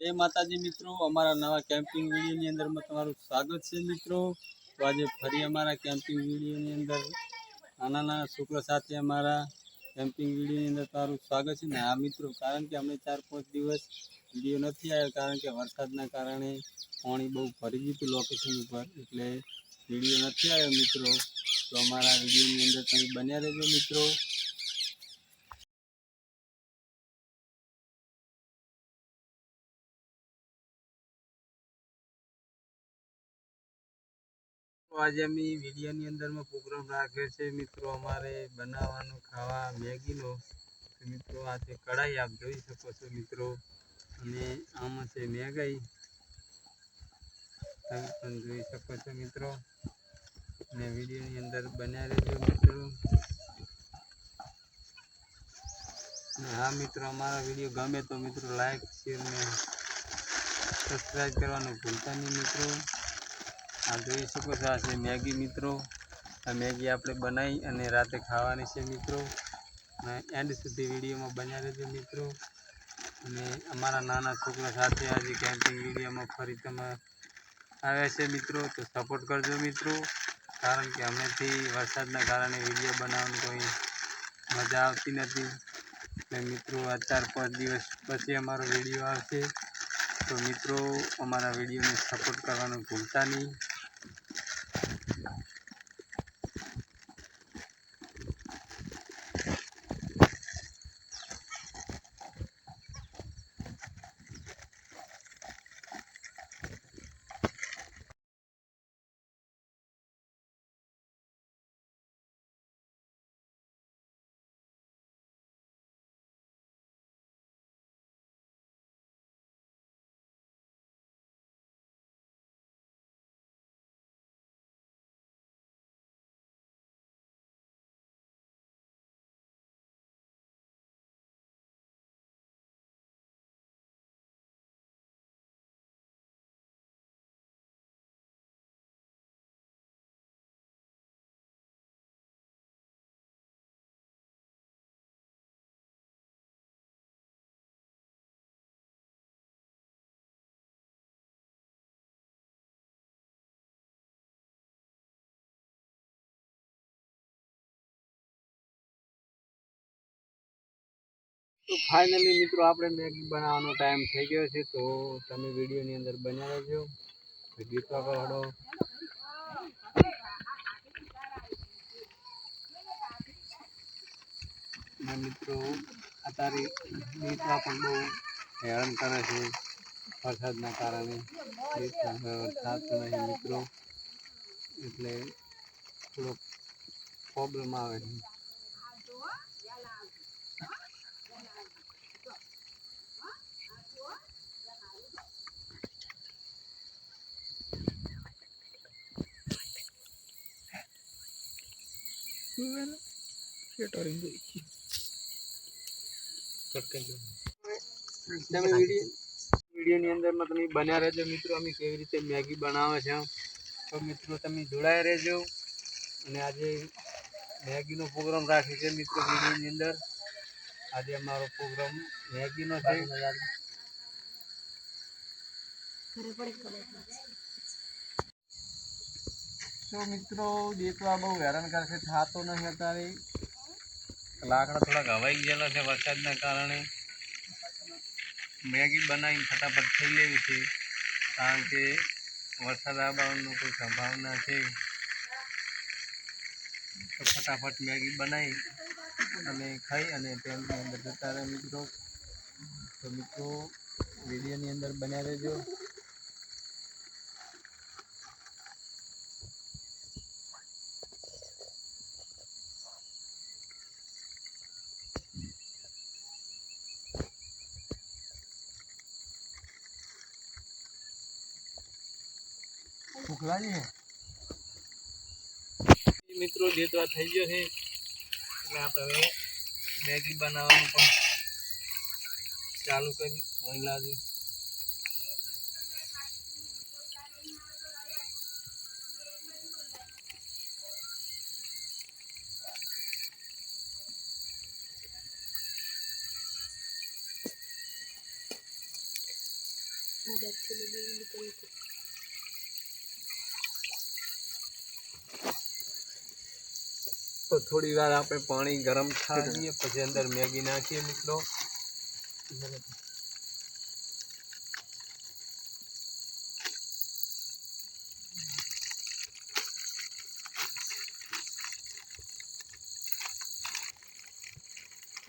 જય માતાજી મિત્રો, અમારા નવા કેમ્પિંગ વિડીયોની અંદરમાં તમારું સ્વાગત છે મિત્રો. તો આજે ફરી અમારા કેમ્પિંગ વિડીયોની અંદર નાના નાના છોકરા સાથે અમારા કેમ્પિંગ વિડીયોની અંદર તમારું સ્વાગત છે. ને આ મિત્રો, કારણ કે અમે ચાર પાંચ દિવસ વીડિયો નથી આવ્યો, કારણ કે વરસાદના કારણે પાણી બહુ ભરી ગયું લોકેશન ઉપર. એટલે વીડિયો નથી આવ્યો મિત્રો. તો અમારા વિડીયોની અંદર તમે બન્યા રહેજો મિત્રો. આજે અમે વિડીયોની અંદરમાં પ્રોગ્રામ રાખ્યો છે. મિત્રો, અમારે બનાવવાનું ખાવા મેગીનો. મિત્રો, આ છે કઢાઈ. આપ જોઈ શકો છો મિત્રો. અને આમાં છે મેગાઈ તમે પણ જોઈ શકો છો મિત્રો. અને વિડીયોની અંદર બન્યા રહેજો મિત્રો. અને હા મિત્રો, અમારા વીડિયો ગમે તો મિત્રો લાઈક શેર ને સબસ્ક્રાઈબ કરવાનું ભૂલતા નહીં મિત્રો. આ જોઈ શકો છો આ છે મેગી મિત્રો. આ મેગી આપણે બનાવી અને રાતે ખાવાની છે મિત્રો. અને એન્ડ સુધી વિડીયોમાં બન્યા રહેજો મિત્રો. અને અમારા નાના છોકરા સાથે આજે કેમ્પિંગ વિડીયોમાં ફરી તમે આવ્યા છે મિત્રો, તો સપોર્ટ કરજો મિત્રો. કારણ કે હમણાંથી વરસાદના કારણે વીડિયો બનાવવાની કોઈ મજા આવતી નથી. એટલે મિત્રો, આ ચાર પાંચ દિવસ પછી અમારો વીડિયો આવશે. તો મિત્રો, અમારા વિડીયોને સપોર્ટ કરવાનું ભૂલતા નહીં. તો ફાઇનલી મિત્રો, આપણે મેગી બનાવવાનો ટાઈમ થઈ ગયો છે, તો તમે વિડીયોની અંદર બન્યા રહેજો. ગીત વગાડો મિત્રો, અત્યારે ગીતવા પણ બહુ હેરાન કરે છે, વરસાદના કારણે. વરસાદ નહીં, મિત્રો. એટલે થોડોક પ્રોબ્લેમ આવે છે. તમે વીડિયો વિડીયોની અંદરમાં તમે બન્યા રહેજો મિત્રો અમે કેવી રીતે મેગી બનાવે છે તો મિત્રો તમે જોડાયા રહેજો અને આજે મેગીનો પ્રોગ્રામ રાખ્યો છે મિત્રો વિડીયોની અંદર આજે અમારો પ્રોગ્રામ મેગીનો છે તો મિત્રો, દેખવા બહુ હેરાન કરશે થતો નહીં અત્યારે. લાકડા થોડાક હવાઈ ગયેલા છે વરસાદના કારણે. મેગી બનાવીને ફટાફટ થઈ લેવી છે, કારણ કે વરસાદ આવવાનું કોઈ સંભાવના છે. તો ફટાફટ મેગી બનાવી અને ખાઈ અને ટેન્ટની અંદર જતા રહે મિત્રો. તો મિત્રો, વિડીયોની અંદર બન્યા રહેજો. ભૂખ લાગી છે મિત્રો જેતવા થઈ ગયો છે. એટલે આપણે હવે મેગી બનાવવાનું પણ ચાલુ કરી. મહિલાજી તો થોડી વાર આપણે પાણી ગરમ થવા દઈએ પછી અંદર મેગી નાખીએ મિત્રો.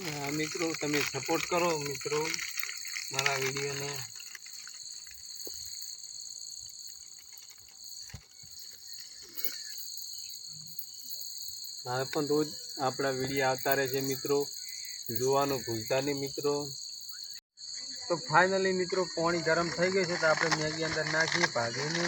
હા, મિત્રો, તમે સપોર્ટ કરો, મિત્રો, મારા વિડીયોને. હવે પણ રોજ આપણા વીડિયો આવતા રહે છે મિત્રો. જોવાનું ભૂલતા નહીં મિત્રો. તો ફાઇનલી મિત્રો પાણી ગરમ થઈ ગયું છે તો આપણે મેગી અંદર નાખીએ ભાગીને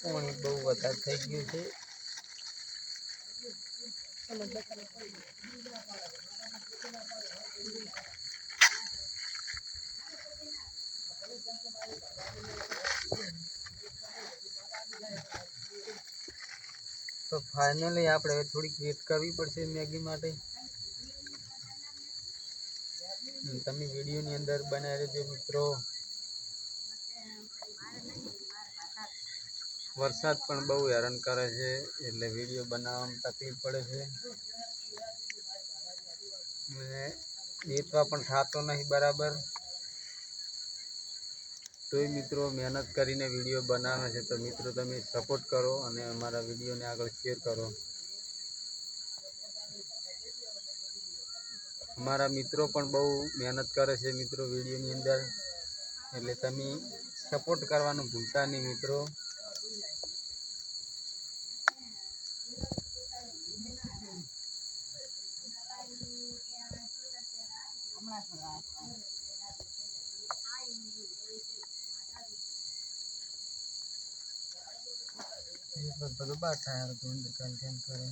પાણી બહુ વધારે થઈ ગયું છે. તો ફાઇનલી આપણે થોડીક વેટ કરવી પડશે મેગી માટે. તમે વિડીયોની અંદર બનાવી રહેજો મિત્રો વરસાદ પણ બહુ હેરાન કરે છે, એટલે વીડિયો બનાવવામાં તકલીફ પડે છે. અને વેચવા પણ થતો નહીં બરાબર. તોય મિત્રો મહેનત કરીને વીડિયો બનાવે છે, તો મિત્રો તમે સપોર્ટ કરો અને અમારા વિડીયોને આગળ શેર કરો. અમારા મિત્રો પણ બહુ મહેનત કરે છે મિત્રો વિડીયોની અંદર. એટલે તમે સપોર્ટ કરવાનું ભૂલતા નહીં મિત્રો. બધું બાર થાય તો અંદર કન્ટેન્ટ કરે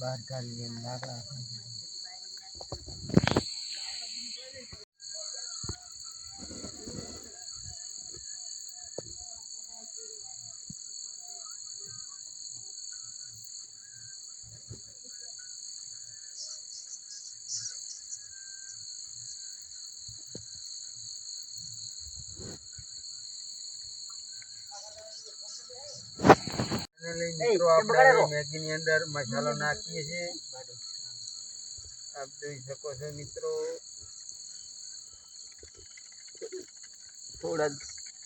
બહાર કાઢીએ લાકડા લઈ મિત્રો આપણે મેગી ની અંદર મસાલો નાખીએ છીએ. આપ જોઈ શકો છો મિત્રો. થોડા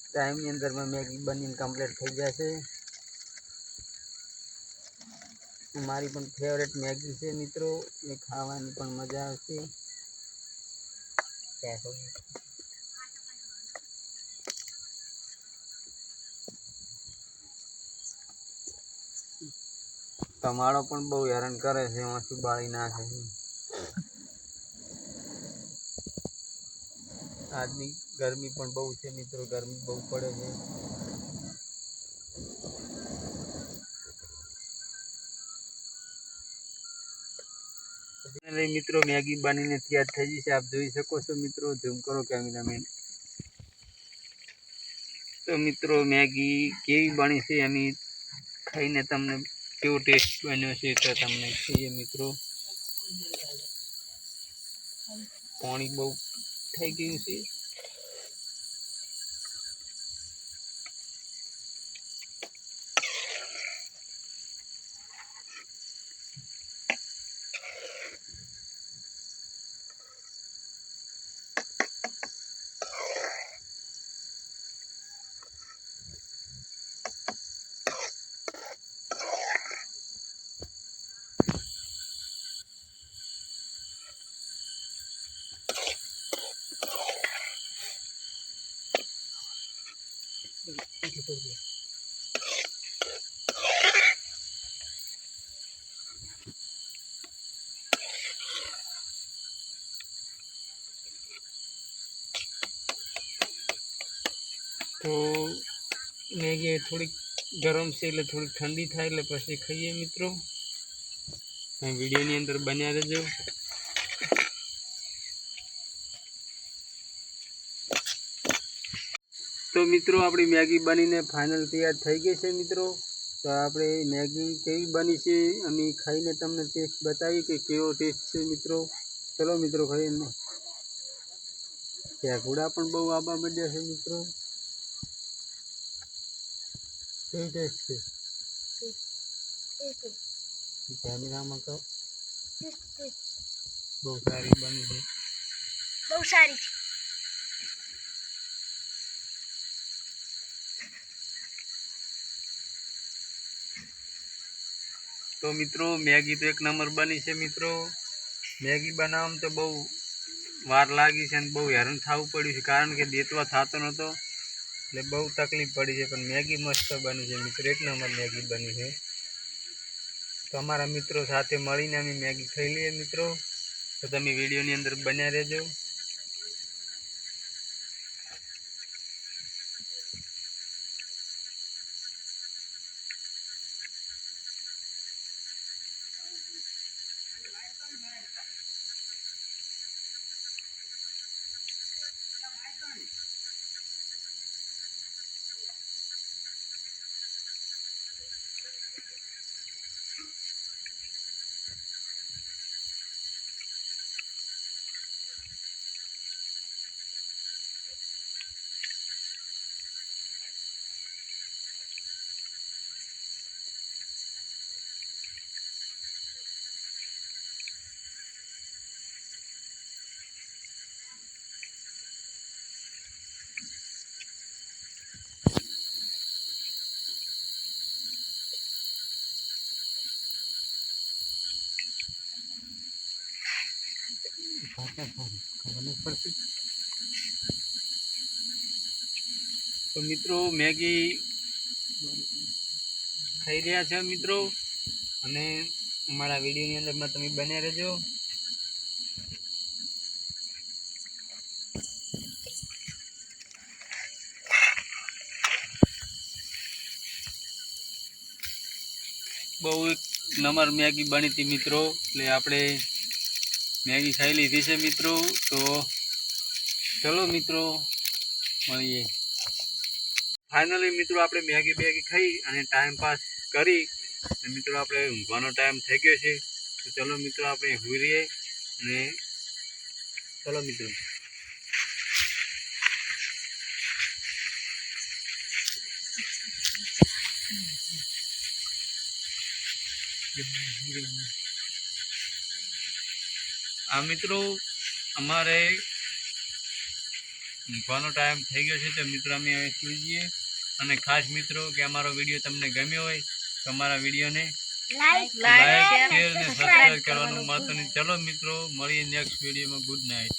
ટાઈમની અંદર મેગી બનીને કમ્પ્લીટ થઈ જશે. મારી પણ ફેવરેટ મેગી છે મિત્રો. એ ખાવાની પણ મજા આવશે. તમારો પણ બહુ હેરાન કરે છે, એમાંથી બાળી નાખે છે. આજની ગરમી પણ બહુ છે મિત્રો, ગરમી બહુ પડે છે. Finally મિત્રો, મેગી બનીને તૈયાર થઈ જશે આપ જોઈ શકો છો મિત્રો ઝૂમ કરો કેમેરામેન તો મિત્રો, મેગી કેવી બની છે એની ખાઈને તમને કેવો ટેસ્ટ બન્યો છે તો તમને કહીએ મિત્રો. પાણી બહુ થઈ ગયું છે. તો મેગી થોડીક ગરમ છે એટલે થોડીક ઠંડી થાય એટલે પછી ખાઈએ મિત્રો તમે વિડીયોની અંદર બન્યા રહેજો તો મિત્રો, આપણી મેગી બનીને ફાઇનલ તૈયાર થઈ ગઈ છે મિત્રો. તો આપણે મેગી કેવી બની છે અમે ખાઈને તમને ટેસ્ટ બતાવીએ કે કેવો ટેસ્ટ છે મિત્રો. ચલો મિત્રો, ખાઈને. ત્યાં ઘોડા પણ બહુ આબા માંડ્યા છે મિત્રો. કેવી ટેસ્ટ છે? કેમેરામાં કહો. બહુ સારી બની છે. બહુ સારી છે. તો મિત્રો, મેગી તો એક નંબર બની છે મિત્રો. મેગી બનાવવામાં તો બહુ વાર લાગી છે અને બહુ હેરાન થવું પડ્યું છે, કારણ કે દેતવા થતો નહોતો. એટલે બહુ તકલીફ પડી છે, પણ મેગી મસ્ત બની છે મિત્રો. એક નંબર મેગી બની છે. તો અમારા મિત્રો સાથે મળીને અમે મેગી ખાઈ લઈએ મિત્રો. તો તમે વિડીયોની અંદર બન્યા રહેજો. તો મિત્રો, મેગી ખાઈ રહ્યા છે મિત્રો? અને અમારા વિડીયોની અંદરમાં તમે બને રહેજો. બહુ એક મેગી બની હતી મિત્રો. એટલે આપણે મેગી ખાઈ લીધી છે મિત્રો. તો ચલો મિત્રો, મળીએ. ફાઇનલી મિત્રો આપણે મેગી બેગી ખાઈ અને ટાઈમ પાસ કરી. મિત્રો આપણે ઊંઘવાનો ટાઈમ થઈ ગયો છે. તો ચલો મિત્રો આપણે હુઈ અને ચલો મિત્રો. આ મિત્રો અમારે ઊંઘવાનો ટાઈમ થઈ ગયો છે તો મિત્રો અમે હવે સુઈ જઈએ. અને ખાસ મિત્રો કે અમારો વીડિયો તમને ગમ્યો હોય તો અમારા વિડીયોને લાઈક શેર અને સબસ્ક્રાઈબ કરવાનું મળતું નહીં. ચલો મિત્રો મળીએ નેક્સ્ટ વિડીયોમાં. ગુડ નાઇટ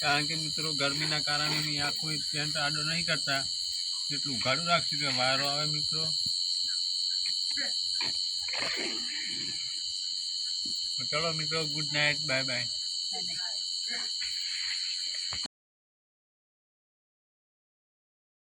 કારણ કે મિત્રો, ગરમીના કારણે મેં આખું ટેન્ટ આડો નહીં કરતા. એટલું ઉઘાડું રાખશું કે વારો આવે મિત્રો. ચલો મિત્રો ગુડ નાઇટ બાય બાય